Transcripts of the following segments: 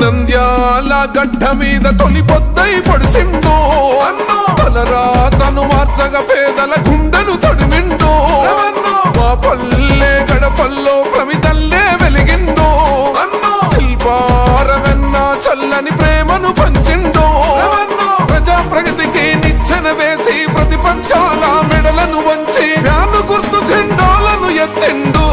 నంద్యాల గడ్డ మీద తొలి పొద్దై పొడిసిండో అన్నో. తలరా తను మార్చగా పేదల గుండెను తడిమిండు మా పల్లె గడపల్లో ప్రమితల్లే వెలిగిండో అన్నో. శిల్పారవెన్న చల్లని ప్రేమను పంచిండు ప్రజా ప్రగతికి నిచ్చెన వేసి ప్రతిపక్షాల మెడలను వంచి వ్యాను గుర్తు జెండాలను ఎత్తిండు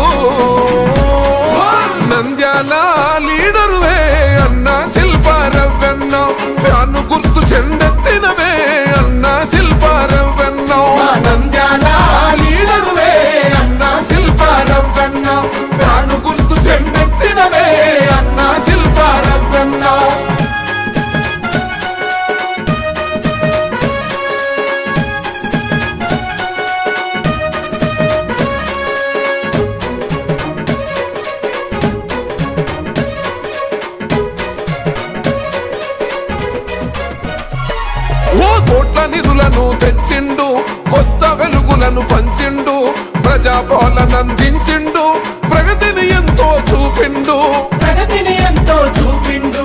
ప్రజాపాలన అందించిండు ప్రగతిని ఎంతో చూపిండు. ప్రగతిని ఎంతో చూపిండు.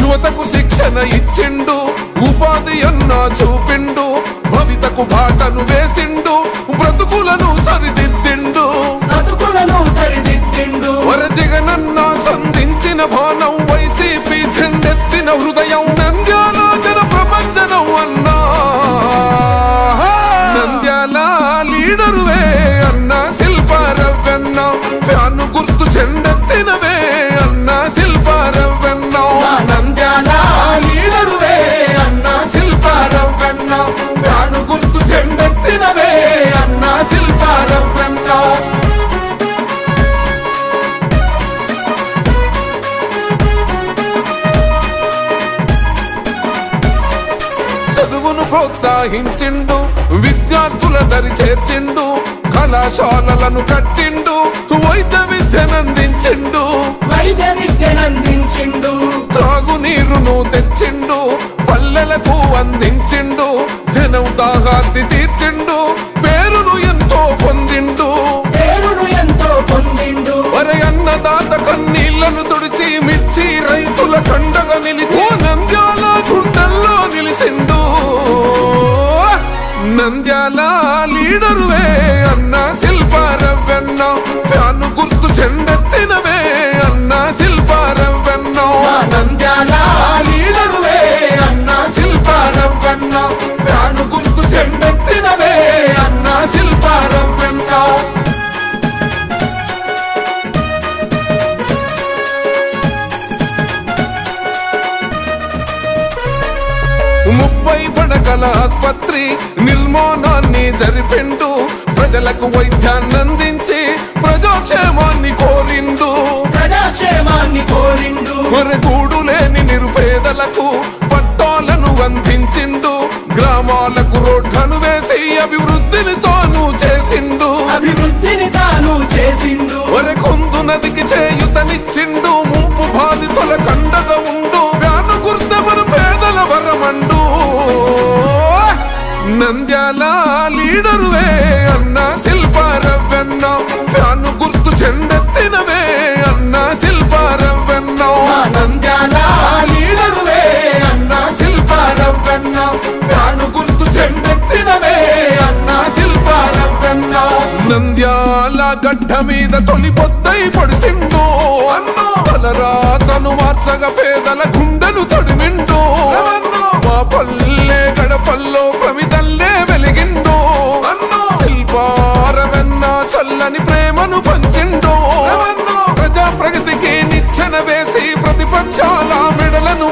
యువతకు శిక్షణ ఇచ్చిండు. ఉపాధి అన్న చూపిండు. భవితకు బాటను వేసిండు. చదువును ప్రోత్సహించిండు విద్యార్థుల దరి చేర్చిండు కళాశాలలను కట్టిండు వైద్య విద్యనందించిండు వైద్య విద్యనందించిండు త్రాగునీరును తెచ్చిండు పల్లెలకు అందించిండు జనం దాహార్తి తీర్చిండు. ఫ్యాను గుర్తు చెండెత్తినవే అన్న శిల్పారవ్వెన్న. నంద్యాల అన్న శిల్పారవ్వెన్న. ఫ్యాను గుర్తు చెండెత్తినవే అన్న శిల్పారవ్వెన్న. ముప్పై పడకల ఆస్పత్రి నిర్మాణాన్ని జరిపిండు ప్రజలకు వైద్యాన్ని అందించిండు గ్రామాలకు రోడ్లను వేసి అభివృద్ధిని తాను చేసిండు. అభివృద్ధిని తాను చేసిండు. వరకొందు నదికి చేయుతనిచ్చిండు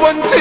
one, two.